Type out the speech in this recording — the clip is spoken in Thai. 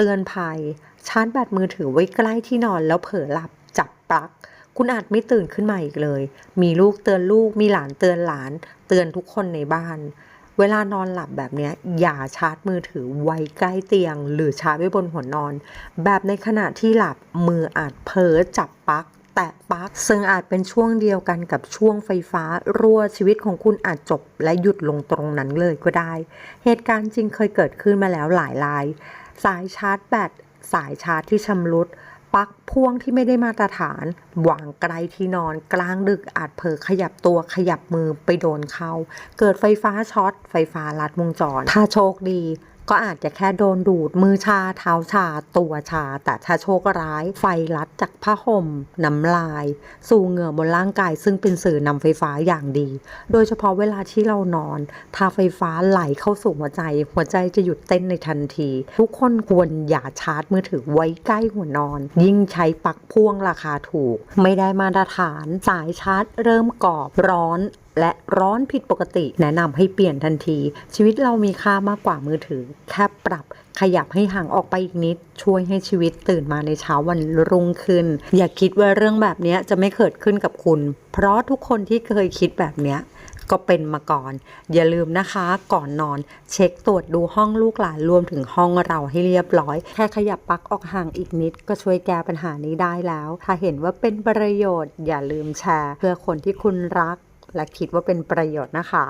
ตือนภัย ชาร์จแบตมือถือไว้ใกล้ที่นอนแล้วเผลอหลับจับปลั๊กคุณอาจไม่ตื่นขึ้นมาอีกเลย มีลูกเตือนลูก มีหลานเตือนหลาน เตือนทุกคนในบ้าน เวลานอนหลับแบบนี้อย่าชาร์จมือถือไว้ใกล้เตียง หรือชาร์จไว้บนหัวนอน แบบในขณะที่หลับมืออาจเผลอจับปลั๊กแตะปลั๊กซึ่งอาจเป็นช่วงเดียวกันกับช่วงไฟฟ้า รั่วชีวิตของคุณอาจจบและหยุดลงตรงนั้นเลยก็ได้ เหตุการณ์จริงเคยเกิดขึ้นมาแล้วหลายราย สายชาร์จแบตสายชาร์จที่ชำรุดปลั๊กพ่วงที่ไม่ได้มาตรฐานวางไกลที่นอนกลางดึกอาจเผลอขยับตัวขยับมือไปโดนเขา เกิดไฟฟ้าช็อต ไฟฟ้าลัดวงจร ถ้าโชคดี ก็อาจจะแค่โดนดูดมือชาเท้าชาตัวชา แต่ถ้าโชคร้าย ไฟลัดจากผ้าห่มน้ำลาย สู่เหงื่อบนร่างกาย ซึ่งเป็นสื่อนำไฟฟ้าอย่างดี โดยเฉพาะเวลาที่เรานอน ถ้าไฟฟ้าไหลเข้าสู่หัวใจ หัวใจจะหยุดเต้นในทันที ทุกคนควรอย่าชาร์จมือถือไว้ใกล้หัวนอน ยิ่งใช้ปลั๊กพ่วงราคาถูก ไม่ได้มาตรฐาน สายชาร์จเริ่มกรอบร้อนและร้อนผิดปกติแนะนำให้เปลี่ยนทันที ชีวิตเรามีค่ามากกว่ามือถือ แค่ปรับขยับให้ห่างออกไปอีกนิด ช่วยให้ชีวิตตื่นมาในเช้าวันรุ่งขึ้น อย่าคิดว่าเรื่องแบบนี้จะไม่เกิดขึ้นกับคุณ เพราะทุกคนที่เคยคิดแบบนี้ก็เป็นมาก่อน อย่าลืมนะคะก่อนนอน เช็คตรวจดูห้องลูกหลานรวมถึงห้องเราให้เรียบร้อย แค่ขยับปลั๊กออกห่างอีกนิด ก็ช่วยแก้ปัญหานี้ได้แล้ว ถ้าเห็นว่าเป็นประโยชน์ อย่าลืมแชร์ เพื่อคนที่คุณรัก และคิดว่าเป็นประโยชน์นะคะ